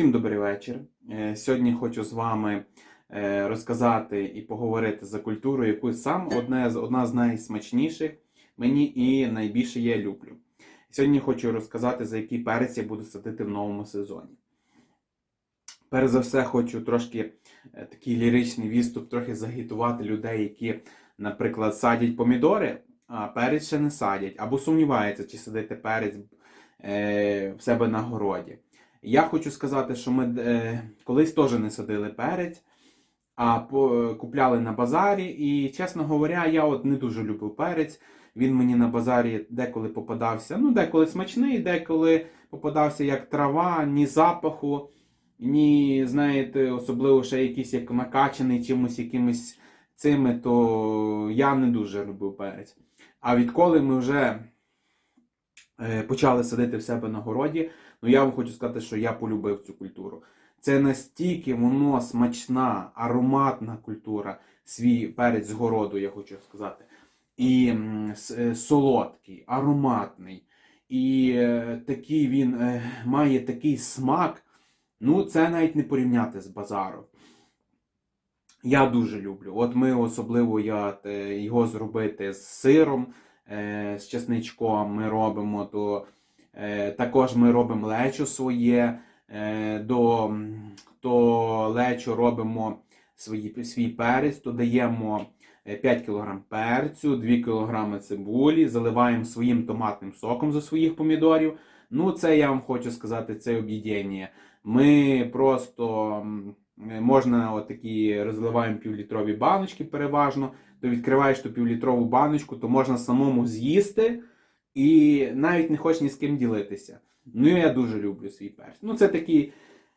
Всім добрий вечір. Е, Сьогодні хочу з вами е, розказати і поговорити за культуру, яку сам одне з одна з найсмачніших мені і найбільше я люблю. Сьогодні хочу розказати, за який перець я буду садити в новому сезоні. Перш за все, хочу трошки е, такий ліричний відступ, трохи загітувати людей, які, наприклад, садять помідори, а перець ще не садять, або сумніваються, чи садити перець в себе на городі. Я хочу сказати, що ми е, колись теж не садили перець, а купляли на базарі. І, чесно говоря, я от не дуже любив перець. Він мені на базарі деколи попадався. Ну, деколи смачний, деколи попадався як трава, ні запаху, ні, знаєте, особливо ще якийсь як накачаний чимось якимось цими, то я не дуже любив перець. А відколи ми вже почали садити в себе на городі, Ну я вам хочу сказати, що я полюбив цю культуру. Це настільки воно смачна, ароматна культура, свій перець з городу, я хочу сказати. І е, солодкий, ароматний. І е, такий він е, має такий смак. Ну, це навіть не порівняти з базаром. Я дуже люблю. От ми особливо я е, його зробити з сиром, е, з чесничком ми робимо, то Е, Також ми робимо лечо своє, е, до то лечо робимо свої, свій перець, додаємо е, 5 кг перцю, 2 кг цибулі, заливаємо своїм томатним соком зі своїх помідорів. Ну, це я вам хочу сказати, це об'єднання. Ми просто можна отакі розливаємо півлітрові баночки переважно, то відкриваєш ту півлітрову баночку, то можна самому з'їсти і навіть не хочеш ні з ким ділитися. Ну, я дуже люблю свій перець. Ну, це такий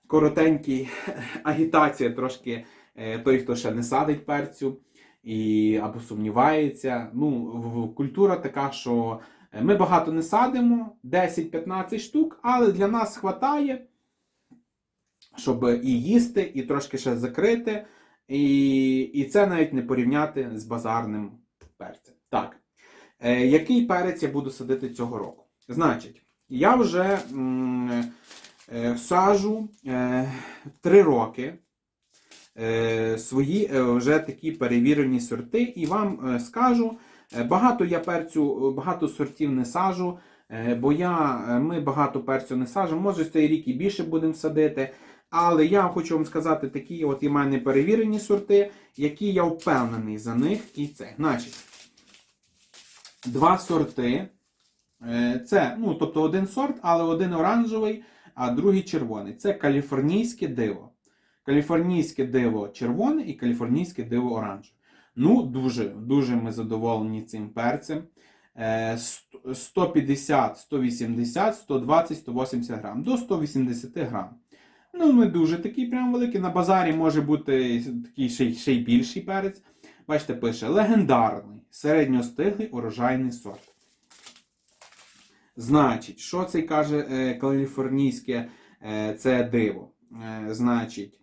коротенький агітація, трошки е, той, хто ще не садить перцю і, або сумнівається. Ну, культура така, що е, ми багато не садимо, 10-15 штук, але для нас вистачає, щоб і їсти, і трошки ще закрити. І, і це навіть не порівняти з базарним перцем. Так. Е, який перець я буду садити цього року? Значить, я вже е, сажу е, 3 роки е, свої е, вже такі перевірені сорти, і вам е, скажу, е, багато я перцю, багато сортів не сажу, е, бо я, е, ми багато перцю не сажимо. Може, цей рік і більше будемо садити. Але я хочу вам сказати, такі от і мене перевірені сорти, які я впевнений за них. І це. Значить, два сорти. Е, Це, ну, тобто один сорт, але один оранжевий, а другий червоний. Це каліфорнійське диво. Каліфорнійське диво червоне і каліфорнійське диво оранжеве. Ну, дуже, дуже ми задоволені цим перцем. Е, 150, 180, 120, 180 грам. До 180 грам. Ну, не дуже такий прям великий. На базарі може бути такий ще, ще й більший перець. Бачите, пише легендарний, середньостиглий урожайний сорт. Значить, що це каже е, каліфорнійське е, це диво? Е, значить,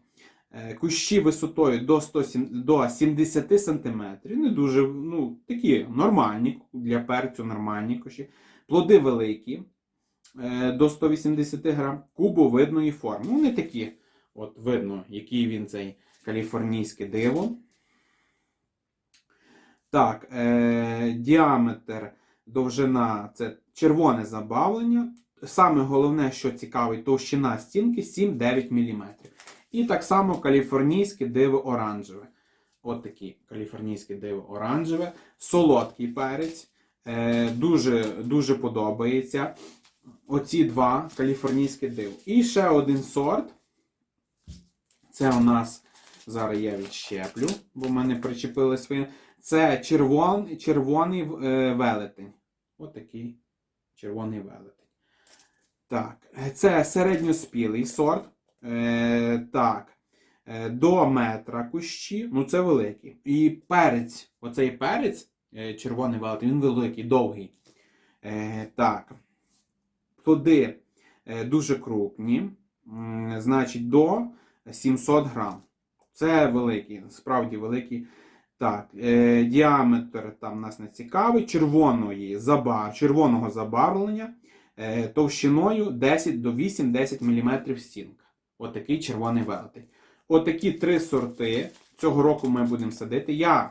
кущі висотою до, 100, до 70 см. Не дуже, ну, такі нормальні для перцю, нормальні кущі. Плоди великі до 180 грам, кубовидної форми. Ну, не такі. От видно, який він цей каліфорнійське диво. Так, е, діаметр, довжина це червоне забавлення. Саме головне, що цікавить, товщина стінки 7-9 мм. І так само каліфорнійське диво оранжеве. От такі каліфорнійське диво оранжеве. Солодкий перець. Е, дуже, дуже подобається. Оці два каліфорнійське диво. І ще один сорт. Це у нас зараз я відщеплю, бо в мене причепили своє. Це червон, червоний е, велетень. От такий червоний велетень. Так, це середньоспілий сорт. Е, так, е, до метра кущі. Ну, це великий. І перець, оцей перець, е, червоний велетень, він великий, довгий. Е, так. Плоди е, дуже крупні. Значить, до 700 грам. Це великий, справді великий. Так, е, діаметр там нас не цікавий, червоної забар, червоного забарвлення е, товщиною 10 до 8-10 мм стінка. Отакий червоний велетень. Отакі три сорти. Цього року ми будемо садити. Я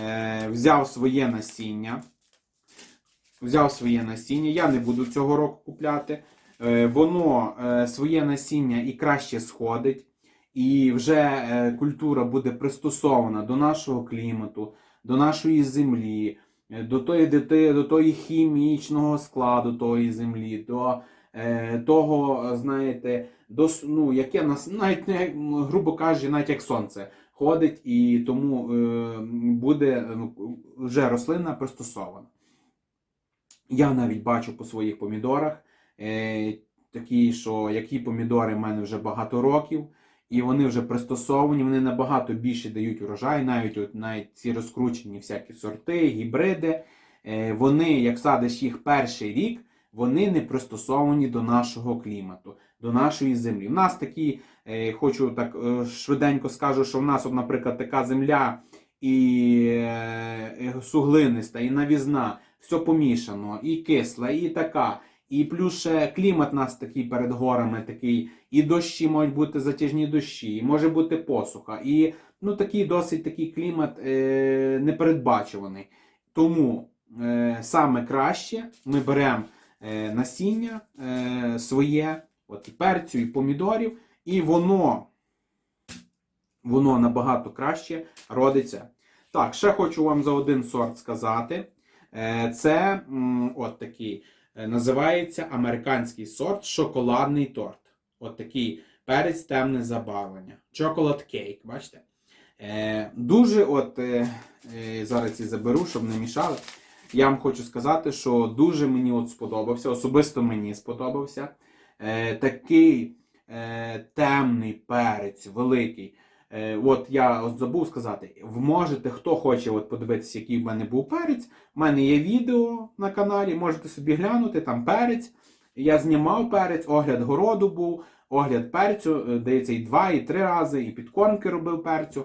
е, взяв своє насіння. Взяв своє насіння. Я не буду цього року купляти. Е, воно е, своє насіння і краще сходить. І вже е, культура буде пристосована до нашого клімату, до нашої землі, до тої, до тої, хімічного складу тої землі, до того, знаєте, до, ну, яке нас, навіть грубо кажучи, навіть як сонце ходить, і тому буде е, вже рослина пристосована. Я навіть бачу по своїх помідорах, е, такі, що які помідори в мене вже багато років, і вони вже пристосовані, вони набагато більше дають урожай, навіть от, навіть ці розкручені всякі сорти, гібриди. Е, вони, як садиш їх перший рік, вони не пристосовані до нашого клімату, до нашої землі. У нас такі, е, хочу так е, швиденько скажу, що в нас, от, наприклад, така земля і е, суглиниста, і навізна, все помішано, і кисла, і така. І плюс ще клімат у нас такий перед горами, такий, і дощі можуть бути затяжні дощі, і може бути посуха. І ну, такий досить такий клімат е, непередбачуваний. Тому е, саме краще ми беремо е, насіння е, своє, от і перцю, і помідорів, і воно, воно набагато краще родиться. Так, ще хочу вам за один сорт сказати. Е, це от такий. Е, Називається американський сорт шоколадний торт. От такий перець темне забарвлення. Chocolate cake, бачите? Е, дуже от зараз і заберу, щоб не мішали. Я вам хочу сказати, що дуже мені от сподобався, особисто мені сподобався. Такий темний перець, великий. Е, от я от забув сказати, ви можете, хто хоче от подивитися, який в мене був перець. У мене є відео на каналі, можете собі глянути, там перець. Я знімав перець, огляд городу був, огляд перцю, е, здається, і два, і три рази, і підкормки робив перцю.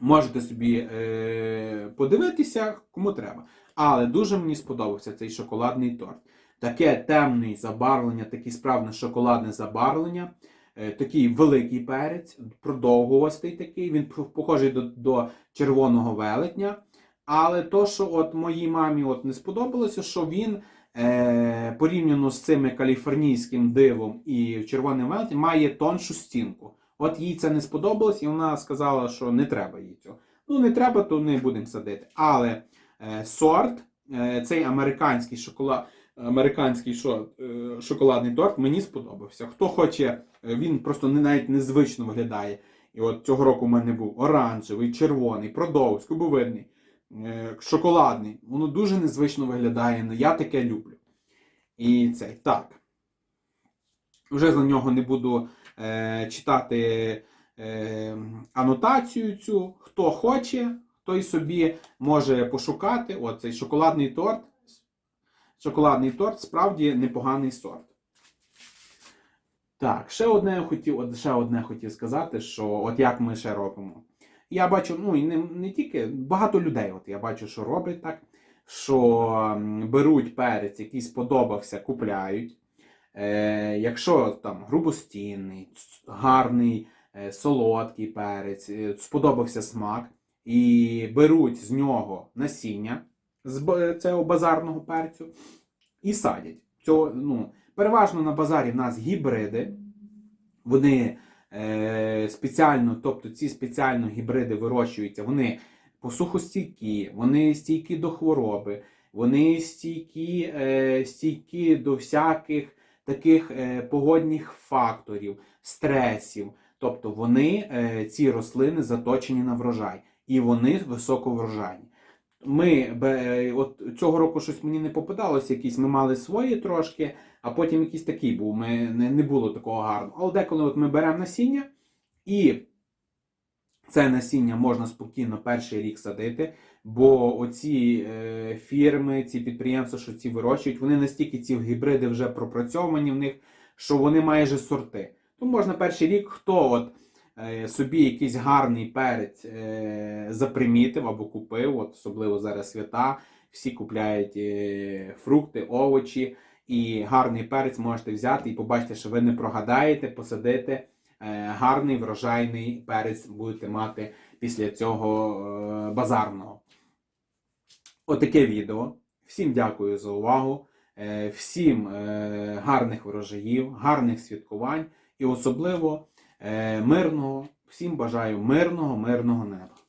Можете собі е, подивитися, кому треба. Але дуже мені сподобався цей шоколадний торт. Таке темне забарвлення, таке справне шоколадне забарвлення. Е, такий великий перець, продовгувастий такий, він похожий до, до червоного велетня. Але то, що от моїй мамі от не сподобалося, що він е, порівняно з цими каліфорнійським дивом і червоним велетнем має тоншу стінку. От їй це не сподобалось, і вона сказала, що не треба їй цього. Ну, не треба, то не будемо садити. Але е, сорт, е, цей американський шоколад, американський шо, е, шоколадний торт мені сподобався. Хто хоче, е, він просто навіть незвично виглядає. І от цього року в мене був оранжевий, червоний, продовж, кубовидний, е, шоколадний. Воно дуже незвично виглядає. ну, Я таке люблю. І цей. Так. Вже за нього не буду е, читати е, анотацію цю. Хто хоче, той собі може пошукати. От цей шоколадний торт. Шоколадний торт справді непоганий сорт. Так, ще одне хотів, от ще одне хотів сказати, що от як ми ще робимо. Я бачу, ну і не, не тільки, багато людей, от я бачу, що роблять так, що беруть перець, який сподобався, купляють. Е, якщо там грубостінний, гарний, е, солодкий перець, е, сподобався смак, і беруть з нього насіння з цього базарного перцю і садять. Цього, ну, переважно на базарі в нас гібриди. Вони е, спеціально, тобто ці спеціально гібриди вирощуються, вони посухостійкі, вони стійкі до хвороби, вони стійкі, е, стійкі до всяких таких е, погодних факторів, стресів. Тобто вони, е, ці рослини заточені на врожай, і вони високоврожайні. Ми от цього року щось мені не попадалося, якісь ми мали свої трошки, а потім якийсь такий був. Ми, не, не було такого гарного. Але деколи от ми беремо насіння, і це насіння можна спокійно перший рік садити, бо оці е, фірми, ці підприємства, що ці вирощують, вони настільки ці гібриди вже пропрацьовані в них, що вони майже сорти. То можна перший рік, хто от е, собі якийсь гарний перець е, запримітив або купив, от особливо зараз свята, всі купляють е, фрукти, овочі. і гарний перець можете взяти і побачите, що ви не прогадаєте, посадите е, гарний врожайний перець будете мати після цього е, базарного. Отаке відео. Всім дякую за увагу. Е, Всім е, гарних врожаїв, гарних святкувань і особливо е, мирного. Всім бажаю мирного, мирного неба.